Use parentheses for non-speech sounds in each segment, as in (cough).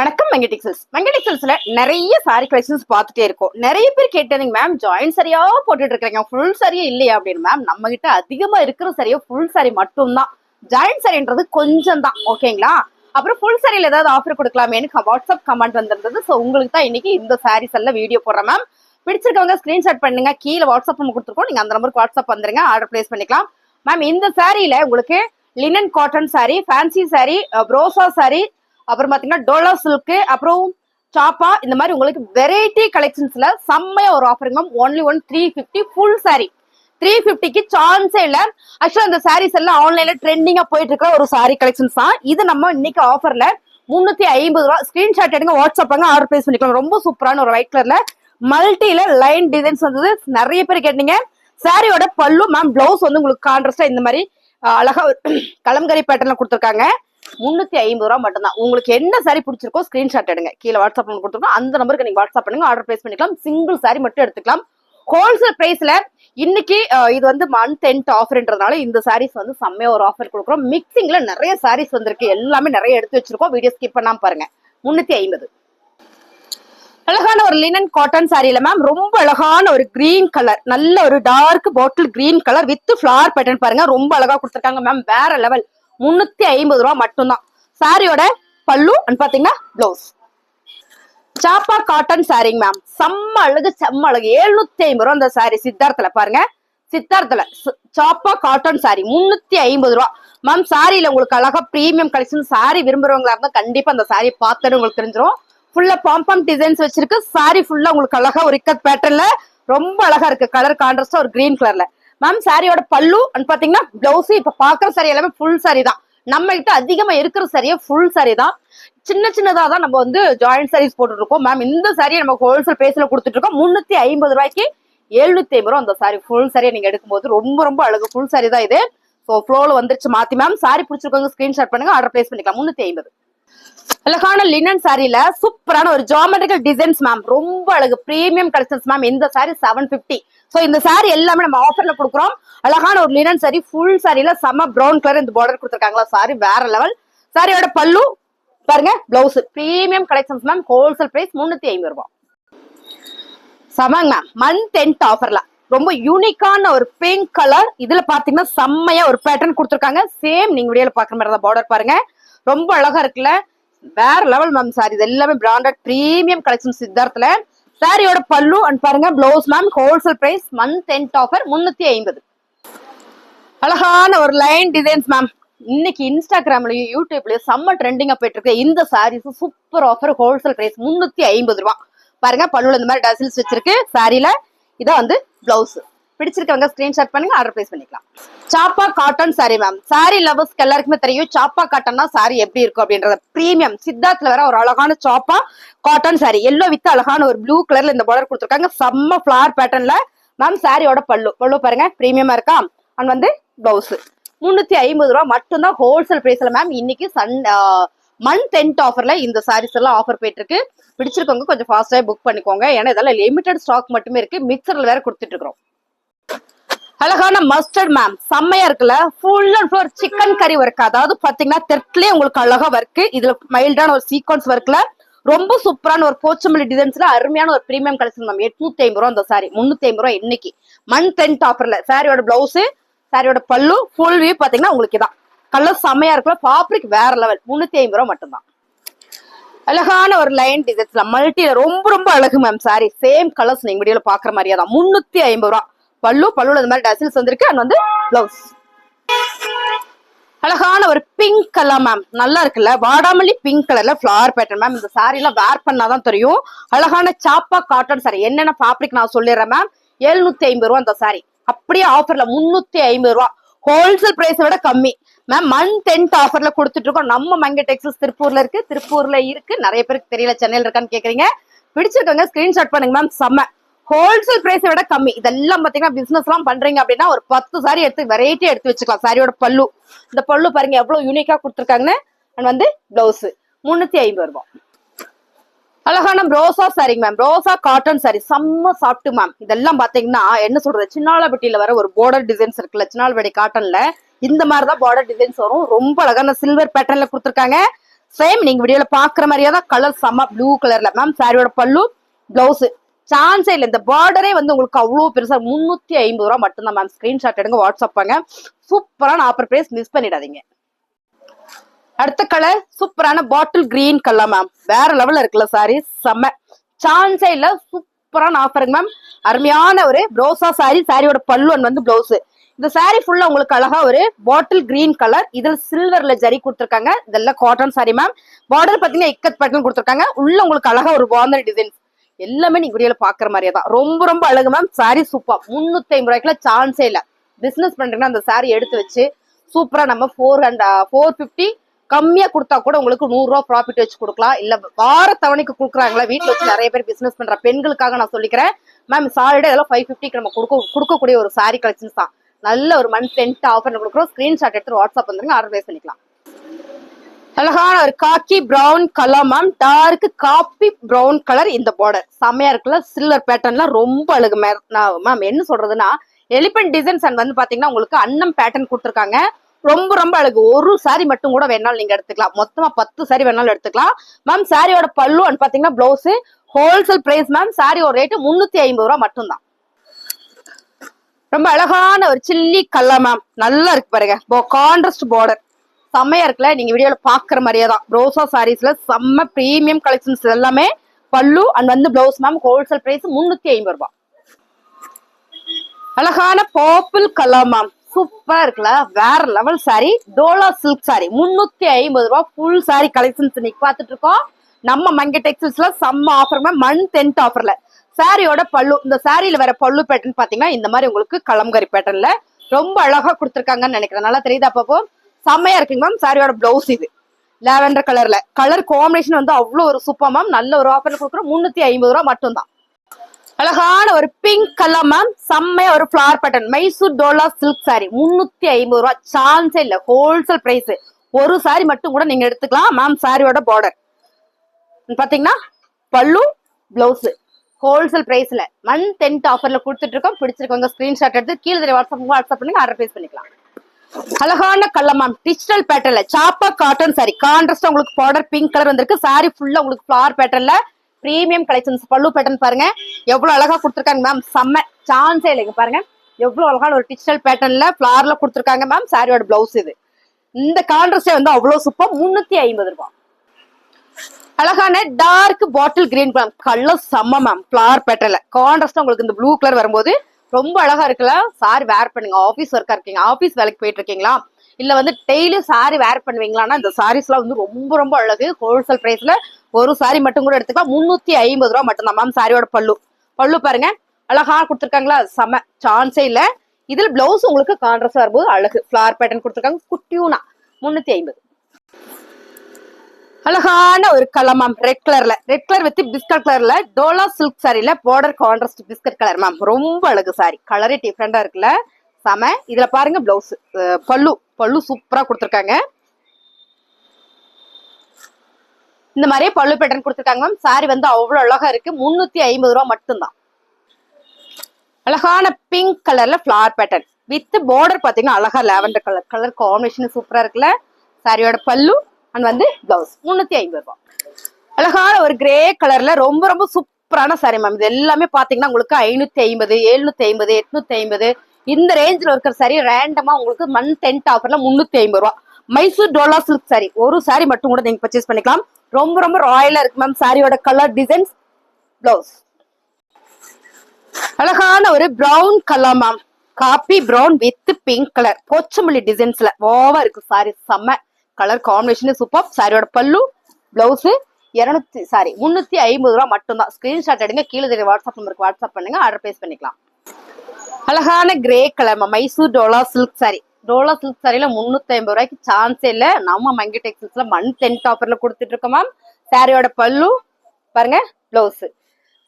வணக்கம் மெங்கடிக்சல்ஸ் மெங்கடிக்சல்ஸ்ல நிறைய சாரி கலெக்ஷன்ஸ் பார்த்துட்டே இருக்கோம். நிறைய பேர் கேட்டிருந்தீங்க மேம் ஜாயின் சரியா போட்டுட்டு இருக்கிறீங்க. ஃபுல் சரியா இல்லையா அப்படின்னு மேம் நம்ம கிட்ட அதிகமா இருக்கிற சரியா ஃபுல் சாரி மட்டும்தான். ஜாயின் சரின்றது கொஞ்சம் தான் ஓகேங்களா அப்புறம் ஃபுல் சாரியில் ஏதாவது ஆஃபர் கொடுக்கலாமேன்னு வாட்ஸ்அப் கமெண்ட் வந்திருந்தது. ஸோ உங்களுக்கு தான் இன்னைக்கு இந்த சாரீஸ் எல்லாம் வீடியோ போடுறேன் மேம் பிடிச்சிருக்கவங்க ஸ்கிரீன்ஷாட் பண்ணுங்க. கீழே வாட்ஸ்அப் நம்ம கொடுத்துருக்கோம். நீங்க அந்த நம்பருக்கு வாட்ஸ்அப் வந்துருங்க. ஆர்டர் பிளேஸ் பண்ணிக்கலாம். மேம் இந்த சாரியில உங்களுக்கு linen cotton sari fancy sari ப்ரோசா sari அப்புறம் பாத்தீங்கன்னா டோலா சில்க்கு அப்புறம் சாப்பா இந்த மாதிரி உங்களுக்கு வெரைட்டி கலெக்ஷன்ஸ்ல செம்மையா ஒரு offer ma'am only one three fifty full sari three ஃபிஃப்டிக்கு சான்ஸே இல்ல. ஆக்சுவலா இந்த சாரீஸ் எல்லாம் ஆன்லைன்ல ட்ரெண்டிங்கா போயிட்டு இருக்கிற ஒரு சாரி கலெக்ஷன்ஸ் தான். இது நம்ம இன்னைக்கு ஆஃபர்ல முன்னூத்தி ஐம்பது ரூபா. ஸ்கிரீன்ஷாட் எடுங்க வாட்ஸ்அப் ஆர்டர் பிளேஸ் பண்ணிக்கலாம். ரொம்ப சூப்பரான ஒரு ஒயிட் கலர்ல மல்டியில லைன் டிசைன்ஸ் வந்தது. நிறைய பேர் கேட்டீங்க. சாரியோட பல்லு மேம் பிளவுஸ் வந்து உங்களுக்கு கான்ட்ரஸ்டா இந்த மாதிரி அழகா ஒரு (clears throat) கலம்கரி பேட்டர்ல கொடுத்துருக்காங்க. முன்னூத்தி ஐம்பது ரூபா மட்டும்தான். உங்களுக்கு என்ன சாரி பிடிச்சிருக்கோ ஸ்கிரீன்ஷாட் எடுங்க. கீழே வாட்ஸ்அப் நம்பர் கொடுத்துருக்கோம் அந்த நம்பருக்கு நீங்க வாட்ஸ்அப் பண்ணுங்க. ஆர்டர் பிளேஸ் பண்ணிக்கலாம். சிங்கிள் சாரி மட்டும் எடுத்துக்கலாம். ஹோல்சேல் பிரைஸ்ல இன்னைக்கு இது வந்து மந்த் எண்ட் ஆஃபர்ன்றதுனால இந்த சாரீஸ் வந்து செம்மையா ஒரு ஆஃபர் கொடுக்குறோம். மிக்சிங்ல நிறைய சாரீஸ் வந்திருக்கு. எல்லாமே நிறைய எடுத்து வச்சிருக்கோம். வீடியோ ஸ்கிப் பண்ணாம பாருங்க. முன்னூத்தி ஐம்பது. அழகான ஒரு லினன் காட்டன் சாரியில மேம் ரொம்ப அழகான ஒரு கிரீன் கலர் நல்ல ஒரு dark bottle green colour with flower pattern பாருங்க. ரொம்ப அழகா கொடுத்துருக்காங்க மேம் வேற லெவல் முன்னூத்தி ஐம்பது ரூபா மட்டும்தான். சாரியோட பல்லு அண்ட் பாத்தீங்கன்னா பிளவுஸ் சாப்பா காட்டன் சாரிங்க மேம் செம்ம அழகு செம்ம அழகு. எழுநூத்தி ஐம்பது ரூபா அந்த சாரி சித்தார்த்தல பாருங்க. சித்தார்த்தல சாப்பா காட்டன் சாரி முன்னூத்தி ஐம்பது ரூபா. மேம் சாரியில உங்களுக்கு அழகா பிரீமியம் கலெக்ஷன் சாரி விரும்புறவங்களா இருந்தா கண்டிப்பா அந்த சாரி பார்த்தாலே உங்களுக்கு தெரிஞ்சிடும் ஃபுல்லா பாம்பம் டிசைன்ஸ் வச்சிருக்கு. சாரி ஃபுல்லா உங்களுக்கு அழகா ஒரு இக்கத் பேட்டர்ன்ல ரொம்ப அழகா இருக்கு. கலர் கான்ட்ராஸ்டா ஒரு கிரீன் கலர்ல மேம் சாரியோட பல்லு அண்ட் பாத்தீங்கன்னா பிளவுஸ் இப்ப பாக்குற சாரி எல்லாமே ஃபுல் சாரி தான். நம்ம கிட்ட அதிகமா இருக்கிற சாரியே ஃபுல் சாரி தான். சின்ன சின்னதா தான் நம்ம வந்து ஜாயிண்ட் சாரீஸ் போட்டுட்டு இருக்கோம் மேம் இந்த சாரியை நம்ம ஹோல்சேல் பேஸ்ல கொடுத்துட்டு இருக்கோம் முன்னூத்தி ஐம்பது ரூபாய்க்கு எழுநூத்தி ஐம்பது ரூபா அந்த சாரி ஃபுல் சாரியை நீங்க எடுக்கும்போது ரொம்ப ரொம்ப அழகு. ஃபுல் சாரி தான் இது. ஸோ ஃப்ளோவில் வந்துருச்சு மாத்தி மேம் சாரி பிடிச்சிருக்கவங்க ஸ்கிரீன்ஷாட் பண்ணுங்க ஆர்டர் பிளேஸ் பண்ணிக்கலாம். முன்னூத்தி ஐம்பது. அழகான லினன் சாரியில சூப்பரான ஒரு ஜாமெட்ரிக்கல் டிசைன்ஸ் மேம் ரொம்ப அழகு. பிரீமியம் கலெக்ஷன்ஸ் மேம் இந்த சாரி செவன் பிப்டி சோ இந்த சாரி எல்லாமே நம்ம ஆஃபர்ல கொடுக்குறோம். அழகான ஒரு லினன் சாரி ஃபுல் சாரில செம்ம ப்ரௌன் கலர் இந்த பார்டர் கொடுத்துருக்காங்களா? சாரி வேற லெவல் சாரியோட பல்லு பாருங்க blouse premium collections ma'am wholesale price முன்னூத்தி ஐம்பது ரூபாய். செமங்க மேம் மந்த் எண்ட் ஆஃபர்ல ரொம்ப யூனிக்கான ஒரு பிங்க் கலர் இதுல பாத்தீங்கன்னா செம்மையா ஒரு பேட்டர்ன் கொடுத்துருக்காங்க. சேம் நீங்க வீடியோல பாக்குற மாதிரி தான் பார்டர் பாருங்க. ரொம்ப அழகா இருக்குல்ல. வேற லெவல் மேம் சாரி இது எல்லாமே பிராண்டட் ப்ரீமியம் கலெக்ஷன் சித்தார்த்தில். சாரியோட பல்லு அண்ட் பாருங்க blouse ma'am wholesale price month end offer முன்னூத்தி ஐம்பது. அழகான ஒரு லைன் டிசைன்ஸ் மேம் இன்னைக்கு இன்ஸ்டாகிராம்லயும் யூடியூப்லயும் செம்ம ட்ரெண்டிங்கா போயிட்டு இருக்கு இந்த sarees super offer wholesale price முன்னூத்தி ஐம்பது ரூபா பாருங்க பல்லுல இந்த மாதிரி டசில்ஸ் வச்சிருக்கு. சாரியில இதான் வந்து பிளவுஸ் பிடிச்சிருக்கவங்க ஸ்கிரீன்ஷாட் பண்ணுங்க ஆர்டர் பிளேஸ் பண்ணிக்கலாம். சாப்பா காட்டன் சாரி மேம் சாரி லவர்ஸ்க்கு எல்லாருக்குமே தெரியும் சாப்பா காட்டன்னா சாரி எப்படி இருக்கும் அப்படின்றத. பிரீமியம் சித்தார்த்ல வேற ஒரு அழகான சாப்பா காட்டன் சாரி எல்லோ வித் அழகான ஒரு ப்ளூ கலர்ல இந்த பார்டர் கொடுத்துருக்காங்க. செம்ம ஃபிளார் பேட்டர்ன்ல மேம் சாரியோட பல்லு. பல்லு பாருங்க பிரீமியமா இருக்கா? அண்ட் வந்து பிளவுஸ் முன்னூத்தி ஐம்பது ரூபா மட்டும்தான் ஹோல்சேல் பிரைஸ்ல மேம் இன்னைக்கு சன் மந்த் எண்ட் ஆஃபர்ல இந்த சாரீஸ் எல்லாம் ஆஃபர் போயிட்டு இருக்கு பிடிச்சிருக்கவங்க கொஞ்சம் ஃபாஸ்டாக புக் பண்ணிக்கோங்க. ஏன்னா இதெல்லாம் லிமிடெட் ஸ்டாக் மட்டுமே இருக்கு. மிக்சரில் வேற கொடுத்துட்டு இருக்கிறோம். அழகான மஸ்டர்ட் மேம் செம்மையா இருக்குல்ல? Full and full chikankari work அதாவது பாத்தீங்கன்னா தெற்குலயே உங்களுக்கு அழகா ஒர்க் இதுல மைல்டான ஒரு சீக்வன்ஸ் ஒர்க்ல ரொம்ப சூப்பரான ஒரு போச்சமல்லி டிசைன்ஸ்ல அருமையான ஒரு பிரீமியம் கலெக்ஷன் மேம் எட்நூத்தி ஐம்பது ரூபா அந்த சாரி முன்னூத்தி ஐம்பது ரூபா இன்னைக்கு. மந்த் எண்ட் ஆஃபர்ல சாரியோட பிளவுஸ் சாரியோட பல்லு ஃபுல் வியூ பாத்தீங்கன்னா உங்களுக்கு இதான். கலர் செம்மையா இருக்குல்ல. ஃபாப்ரிக் வேற லெவல் முன்னூத்தி ஐம்பது ரூபா மட்டும்தான். அழகான ஒரு லைன் டிசைன்ஸ்ல மல்டி ரொம்ப ரொம்ப அழகு மேம் சாரி சேம் கலர்ஸ் நீங்க வீடியோல பாக்குற மாதிரியா தான் முன்னூத்தி ஐம்பது ரூபா. பல்லு பல்லுல இந்த மாதிரி டசில்ஸ் வந்திருக்கு. அண்ட் வந்து பிளவுஸ் அழகான ஒரு பிங்க் கலர் மேம் நல்லா இருக்குல்ல? வாடாமல்லி பிங்க் கலர்ல ஃபிளவர் பேட்டர்ன் மேம் இந்த சாரி எல்லாம் வேர் பண்ணாதான் தெரியும். அழகான சாப்பா காட்டன் சாரி என்னென்ன ஃபேப்ரிக் நான் சொல்லிடுறேன் மேம் எழுநூத்தி ஐம்பது ரூபா அந்த சாரி அப்படியே ஆஃபர்ல முன்னூத்தி ஐம்பது ரூபா. ஹோல்சேல் பிரைஸை விட கம்மி. மேம் மந்த் எண்ட் ஆஃபர்ல கொடுத்துட்டு இருக்கோம். நம்ம மங்க டெக்ஸஸ் திருப்பூர்ல இருக்கு. திருப்பூர்ல இருக்கு. நிறைய பேருக்கு தெரியல சென்னையில் இருக்கான்னு கேக்குறீங்க. பிடிச்சிருக்கவங்க ஸ்கிரீன்ஷாட் பண்ணுங்க மேம் செம்ம. ஹோல்சேல் பிரைஸை விட கம்மி. இதெல்லாம் பாத்தீங்கன்னா பிசினஸ் எல்லாம் பண்றீங்க அப்படின்னா ஒரு பத்து சாரி எடுத்து வெரைட்டி எடுத்து வச்சுக்கலாம். சாரியோட பல்லு. இந்த பல்லு பாருங்க எவ்வளவு யூனிக்கா கொடுத்துருக்காங்கன்னு? அண்ட் வந்து பிளவுஸ் முன்னூத்தி ஐம்பது ரூபாய். அழகான ரோசா சாரிங்க மேம் ரோசா காட்டன் சாரி செம்ம சாப்பிட்டு மேம் இதெல்லாம் பாத்தீங்கன்னா என்ன சொல்றது? சின்னாலப்பட்டியில வர ஒரு பார்டர் டிசைன்ஸ் இருக்குல்ல சின்னாலப்பட்டி காட்டன்ல இந்த மாதிரி தான் பார்டர் டிசைன்ஸ் வரும். ரொம்ப அழகான சில்வர் பேட்டர்ன்ல கொடுத்துருக்காங்க. சேம் நீங்க வீடியோல பாக்குற மாதிரியே தான் கலர் செம்ம ப்ளூ கலர்ல மேம் சாரியோட பல்லு பிளவுஸ் சான்ஸே இல்லை. இந்த பார்டரே வந்து உங்களுக்கு அவ்வளோ பெருசாக முந்நூற்றி ஐம்பது ரூபா மட்டும்தான் மேம் ஸ்க்ரீன்ஷாட் எடுங்க வாட்ஸ்அப் பண்ணுங்க. சூப்பரான ஆஃபர் ப்ரைஸ் மிஸ் பண்ணிடாதீங்க. அடுத்த கலர் சூப்பரான பாட்டில் கிரீன் கலர் மேம் வேற லெவல்ல இருக்குல்ல சாரி செம்ம சான்ஸே இல்ல சூப்பரான ஆஃபருங்க மேம் அருமையான ஒரு ப்ளவுஸா சாரி சாரியோட பல்லுவன் வந்து ப்ளவுஸு இந்த சாரி ஃபுல்லா உங்களுக்கு அழகா ஒரு பாட்டில் கிரீன் கலர் இதுல சில்வர்ல ஜரி கொடுத்துருக்காங்க. இதெல்லாம் காட்டன் சாரி மேம் பார்டர் பாத்தீங்கன்னா இக்கத் பேட்டர்ன் கொடுத்துருக்காங்க. உள்ள உங்களுக்கு அழகா ஒரு பாந்தர் டிசைன்ஸ் எல்லாமே நீங்க வீடியோல பாக்குற மாதிரியே தான். ரொம்ப ரொம்ப அழகு மேம் சாரி சூப்பர் முன்னூத்தி ஐம்பது ரூபாய்க்குல சான்ஸே இல்ல. பிசினஸ் பண்றீங்கன்னா அந்த சாரி எடுத்து வச்சு சூப்பரா நம்ம ஃபோர் அண்ட் ஃபோர் ஃபிஃப்டி கம்மியா கொடுத்தா கூட உங்களுக்கு நூறு ரூபா ப்ராஃபிட் வச்சு கொடுக்கலாம். இல்ல வார தவணைக்கு கொடுக்குறாங்களா? வீட்டுல வச்சு நிறைய பேர் பிசினஸ் பண்ற பெண்களுக்காக நான் சொல்லிக்கிறேன். மேம் சாலிடா இதெல்லாம் ஃபைவ் ஃபிஃப்டிக்கு நம்ம கொடுக்க கொடுக்கக்கூடிய ஒரு சாரி கலெக்ஷன்ஸ் தான். நல்ல ஒரு மந்த் டென்ட் ஆஃபர் கொடுக்குறோம். ஸ்கிரீன்ஷாட் எடுத்து வாட்ஸ்அப் வந்துருங்க ஆர்டர் பண்ணிக்கலாம். அழகான ஒரு khaki brown colour ma'am dark coffee brown colour இந்த பார்டர் செம்மையா இருக்குல்ல? சில்வர் பேட்டர்ன்லாம் ரொம்ப அழகு மேம் என்ன சொல்றதுன்னா எலிபென்ட் டிசைன்ஸ் அண்ட் வந்து பாத்தீங்கன்னா உங்களுக்கு அன்னம் பேட்டர்ன் கொடுத்துருக்காங்க. ரொம்ப ரொம்ப அழகு. ஒரு சாரி மட்டும் கூட வேணாலும் நீங்க எடுத்துக்கலாம். மொத்தமா பத்து சாரி வேணாலும் எடுத்துக்கலாம். மேம் சாரியோட பல்லு அண்ட் பாத்தீங்கன்னா பிளவுஸ் ஹோல்சேல் பிரைஸ் மேம் சாரியோட ஒரு ரேட்டு முன்னூத்தி ஐம்பது ரூபா மட்டும்தான். ரொம்ப அழகான ஒரு சில்லி கலர் மேம் நல்லா இருக்கு பாருங்க. கான்ட்ராஸ்ட் பார்டர் செம்மையா இருக்குல்ல? நீங்க வீடியோல பாக்குற மாதிரியே தான். ரோசா சாரீஸ்ல செம்ம ப்ரீமியம் கலெக்ஷன்ஸ் எல்லாமே பல்லு அண்ட் வந்து பிளவுஸ் மேம் ஹோல்சேல் பிரைஸ் முன்னூத்தி ஐம்பது ரூபாய். அழகான பர்பிள் கலர் மேம் சூப்பரா இருக்குல்ல? வேற லெவல் சாரி டோலா சில்க் சாரி முன்னூத்தி ஐம்பது ரூபாய் ஃபுல் சாரி கலெக்ஷன்ஸ் இன்னைக்கு பார்த்துட்டு இருக்கோம். நம்ம மங்க டெக்ஸ்டைல்ஸ்ல செம்ம ஆஃபர் மேம் மந்த் டென்ட் ஆஃபர்ல சாரியோட பல்லு இந்த சாரியில வர பல்லு பேட்டர்ன் பாத்தீங்கன்னா இந்த மாதிரி உங்களுக்கு கலம்கரி பேட்டர்ன்ல ரொம்ப அழகா கொடுத்துருக்காங்கன்னு நினைக்கிறேன். நல்லா தெரியுதா அப்பப்போ செம்மையா இருக்குங்க மேம் சாரியோட பிளவுஸ் இது. லாவெண்டர் கலர்ல கலர் காம்பினேஷன் வந்து அவ்வளோ ஒரு சூப்பர் மேம் நல்ல ஒரு ஆஃபர்ல கொடுக்குறோம். முன்னூத்தி ஐம்பது ரூபா மட்டும்தான். அழகான ஒரு பிங்க் கலர் மேம் செம்மையா ஒரு floral pattern Mysore Dola silk sari முன்னூத்தி ஐம்பது ரூபா. சான்ஸே இல்ல. ஹோல்சேல் பிரைஸ் ஒரு சாரி மட்டும் கூட நீங்க எடுத்துக்கலாம் மேம் சாரியோட பார்டர் பாத்தீங்கன்னா பல்லு பிளவுஸ் ஹோல்சேல் பிரைஸ்ல மந்த் டென்த் ஆஃபர்ல கொடுத்துட்டு இருக்கோம். பிடிச்சிருக்கவங்க ஸ்கிரீன்ஷாட் எடுத்து கீழே வாட்ஸ்அப் வாட்ஸ்அப் பண்ணி ஆர்டர் பேஸ் பண்ணிக்கலாம். அழகான கல்ல மேம் டிஜிட்டல் பேட்டர்ல சாப்பா காட்டன் சாரி கான்ட்ராஸ்ட் உங்களுக்கு பார்டர் பிங்க் கலர் வந்திருக்கு. சாரி ஃபுல்லா உங்களுக்கு ஃபிளவர் பேட்டர்ல பிரீமியம் கலெக்ஷன்ஸ் பல்லு பேட்டர்ன் பாருங்க. எவ்வளவு அழகா கொடுத்துருக்காங்க மேம் செம்ம சான்ஸே இல்லைங்க பாருங்க. எவ்வளவு அழகான ஒரு டிஜிட்டல் பேட்டர்ன்ல ஃபிளார்ல கொடுத்துருக்காங்க மேம் சாரியோட பிளவுஸ் இது. இந்த கான்ட்ராஸ்டே வந்து அவ்வளவு சூப்பர் முன்னூத்தி ஐம்பது ரூபாய். அழகான dark bottle green colour colour செம்ம மேம் ஃபிளவர் பேட்டர்ல கான்ட்ராஸ்ட் உங்களுக்கு இந்த ப்ளூ கலர் வரும்போது ரொம்ப அழகா இருக்குல்ல? சாரி வேர் பண்ணுங்க. ஆபீஸ் ஒர்க்கா இருக்கீங்க. ஆபீஸ் வேலைக்கு போயிட்டு இருக்கீங்களா? இல்ல வந்து டெய்லி சாரி வேர் பண்ணுவீங்களான்னா இந்த சாரீஸ் எல்லாம் வந்து ரொம்ப ரொம்ப அழகு. ஹோல்சேல் பிரைஸ்ல ஒரு சாரி மட்டும் கூட எடுத்துக்கலாம். முன்னூத்தி ஐம்பது ரூபா மட்டும் தான் மேம் சாரியோட பல்லு. பல்லு பாருங்க. அழகா கொடுத்துருக்காங்களா? செம. சான்ஸே இல்ல. இதுல பிளவுஸ் உங்களுக்கு கான்ட்ரஸ் வரும்போது அழகு. ஃபிளார் பேட்டர்ன் கொடுத்துருக்காங்க. குட்டியூனா முன்னூத்தி ஐம்பது. அழகான ஒரு கலர் மேம் ரெட் கலர்ல ரெட் கலர் வித் பிஸ்கட் கலர்ல டோலா silk சாரில border contrast biscuit colour ma'am ரொம்ப அழகு சாரி கலரே டிஃப்ரெண்டா இருக்குல்ல. செம. இதுல பாருங்க பிளவுஸ் பல்லு. பல்லு சூப்பரா கொடுத்துருக்காங்க. இந்த மாதிரியே பல்லு பேட்டர்ன் கொடுத்துருக்காங்க மேம் சாரி வந்து அவ்வளவு அழகா இருக்கு. முன்னூத்தி ஐம்பது ரூபா மட்டும்தான். அழகான பிங்க் கலர்ல ஃபிளவர் பேட்டர்ன் வித் பார்டர் பாத்தீங்கன்னா அழகா லாவெண்டர் கலர் கலர் காம்பினேஷன் சூப்பரா இருக்குல்ல. சாரியோட பல்லு அண்ட் வந்து பிளவுஸ் முன்னூத்தி ஐம்பது ரூபாய் அழகான ஒரு கிரே கலர்ல ரொம்ப ரொம்ப சூப்பரான சாரி மேம் இது எல்லாமே பாத்தீங்கன்னா உங்களுக்கு ஐநூத்தி ஐம்பது எழுநூத்தி ஐம்பது எட்நூத்தி ஐம்பது. இந்த ரேஞ்சில் இருக்கிற சாரி ரேண்டமா உங்களுக்கு மந்த் டென்ட் ஆஃபர்ல முன்னூத்தி ஐம்பது ரூபா. மைசூர் டோலா சில்க் சாரி ஒரு சாரி மட்டும் கூட நீங்க பர்ச்சேஸ் பண்ணிக்கலாம். ரொம்ப ரொம்ப ராயலா இருக்கு மேம் சாரியோட கலர் டிசைன்ஸ் பிளவுஸ் அழகான ஒரு brown colour ma'am coffee brown with pink colour Pochampally டிசைன்ஸ்ல ஓவா இருக்கு சாரி செம்ம கலர் காம்பினேஷன் சூப்பர் சாரியோட பல்லு பிளவுஸு இருநூத்தி சாரி முந்நூற்றி ஐம்பது ரூபா மட்டும்தான். ஸ்கிரீன்ஷாட் எடுங்க கீழே தெரிய வாட்ஸ்அப் நம்பருக்கு வாட்ஸ்அப் பண்ணுங்க ஆர்டர் பேஸ் பண்ணிக்கலாம். அழகான grey colour Mysore Dola silk sari Dola silk சாரியில முன்னூத்தி ஐம்பது ரூபாய்க்கு சான்ஸே இல்ல. நம்ம மங்கி டெக்ஸ்டைல்ஸ்ல மண் டென்ட் ஆஃபர்ல கொடுத்துட்டு இருக்கோம் மேம் சாரியோட பல்லு பாருங்க பிளவுஸ்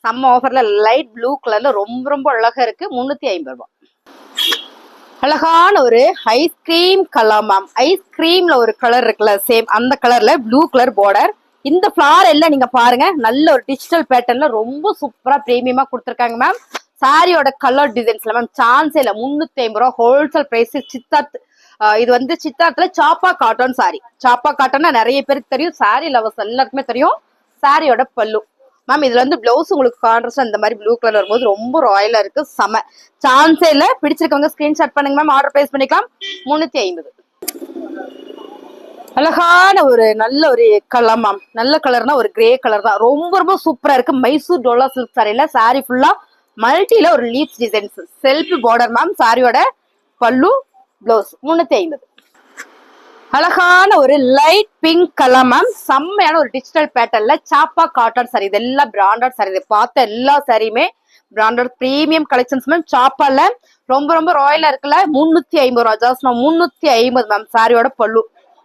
செம்ம ஆஃபர்ல லைட் ப்ளூ கலர்ல ரொம்ப ரொம்ப அழகா இருக்கு. முன்னூத்தி ஐம்பது ரூபாய். அழகான ஒரு ஐஸ்கிரீம் கலர் மேம் ஐஸ்கிரீம்ல ஒரு கலர் இருக்குல்ல சேம் அந்த கலர்ல ப்ளூ கலர் பார்டர் இந்த ஃபிளார் எல்லாம் நீங்க பாருங்க நல்ல ஒரு டிஜிட்டல் பேட்டர்ன்ல ரொம்ப சூப்பரா பிரீமியமா கொடுத்துருக்காங்க மேம் சாரியோட கலர் டிசைன்ஸ்ல மேம் சான்ஸ் இல்லை. முன்னூத்தி ஐம்பது ரூபா ஹோல்சேல் பிரைஸ் சித்தார்த் இது வந்து சித்தார்த்துல சாப்பா காட்டன் சாரி சாப்பா காட்டன்னா நிறைய பேருக்கு தெரியும். சாரி லவர்ஸ் எல்லாருக்குமே தெரியும். சாரியோட பல்லு. மேம் இதுல வந்து பிளவுஸ் உங்களுக்கு கான்ட்ராஸ்ட் அந்த மாதிரி ப்ளூ கலர் வரும்போது ரொம்ப ராயலா இருக்கு. செம. சான்ஸே இல்ல. பிடிச்சிருக்கவங்க ஸ்கிரீன்ஷாட் பண்ணுங்க மேம் ஆர்டர் பிளேஸ் பண்ணிக்கலாம். முன்னூத்தி ஐம்பது. அழகான ஒரு நல்ல ஒரு கலர் மேம் நல்ல கலர்னா ஒரு கிரே கலர் தான். ரொம்ப ரொம்ப சூப்பரா இருக்கு. மைசூர் டோலா சில்க் சாரியில சாரி ஃபுல்லா மல்டில ஒரு leaves designs self border ma'am சாரியோட பல்லு பிளவுஸ் முன்னூத்தி ஐம்பது. அழகான ஒரு லைட் பிங்க் கலர் மேம் செம்மையான ஒரு டிஜிட்டல் பேட்டர்ல சாப்பா காட்டன் சாரி இதெல்லாம் பிராண்டட் சாரி இதை பார்த்த எல்லா சாரியுமே பிராண்டட் பிரீமியம் கலெக்ஷன்ஸ் மேம் சாப்பால ரொம்ப ரொம்ப ராயலா இருக்குல்ல? முன்னூத்தி ஐம்பது ரூபா. ஜாஸ்ட் முன்னூத்தி ஐம்பது மேம் சாரியோட பல்லு.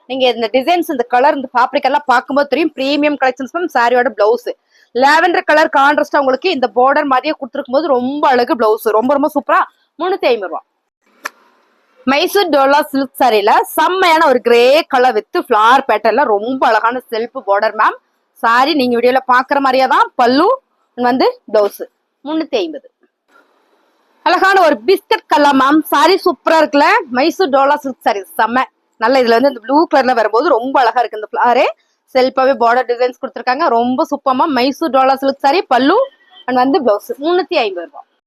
நீங்க இந்த டிசைன்ஸ் இந்த கலர் இந்த ஃபேப்ரிக் எல்லாம் பார்க்கும்போது தெரியும். பிரீமியம் கலெக்ஷன்ஸ் மேம் சாரியோட பிளவுஸ் லாவெண்டர் கலர் கான்ட்ராஸ்டா உங்களுக்கு இந்த பார்டர் மாதிரியே கொடுத்துருக்கும் போது ரொம்ப அழகு பிளவுஸ் ரொம்ப ரொம்ப சூப்பரா. முன்னூத்தி ஐம்பது ரூபா. மைசூர் டோலா சில்க் சாரியில செம்மையான ஒரு கிரே கலர் வித் ஃபிளார் பேட்டர்ல ரொம்ப அழகான செல்ஃப் பார்டர் மேம் சாரி நீங்க வீடியோல பாக்குற மாதிரியே தான். பல்லு வந்து பிளவுஸ் முன்னூத்தி ஐம்பது. அழகான ஒரு பிஸ்கட் கலர் மேம் சாரி சூப்பரா இருக்குல்ல? மைசூர் டோலா சில்க் சாரி செம்ம. நல்ல இதுல வந்து இந்த ப்ளூ கலர்ல வரும்போது ரொம்ப அழகா இருக்கு இந்த ஃபிளாரே செல்ஃபாவே பார்டர் டிசைன்ஸ் கொடுத்துருக்காங்க. ரொம்ப சூப்பமா மைசூர் டோலா சில்க் சாரி பல்லு அண்ட் வந்து பிளவுஸ் முன்னூத்தி ஐம்பது ரூபாய்.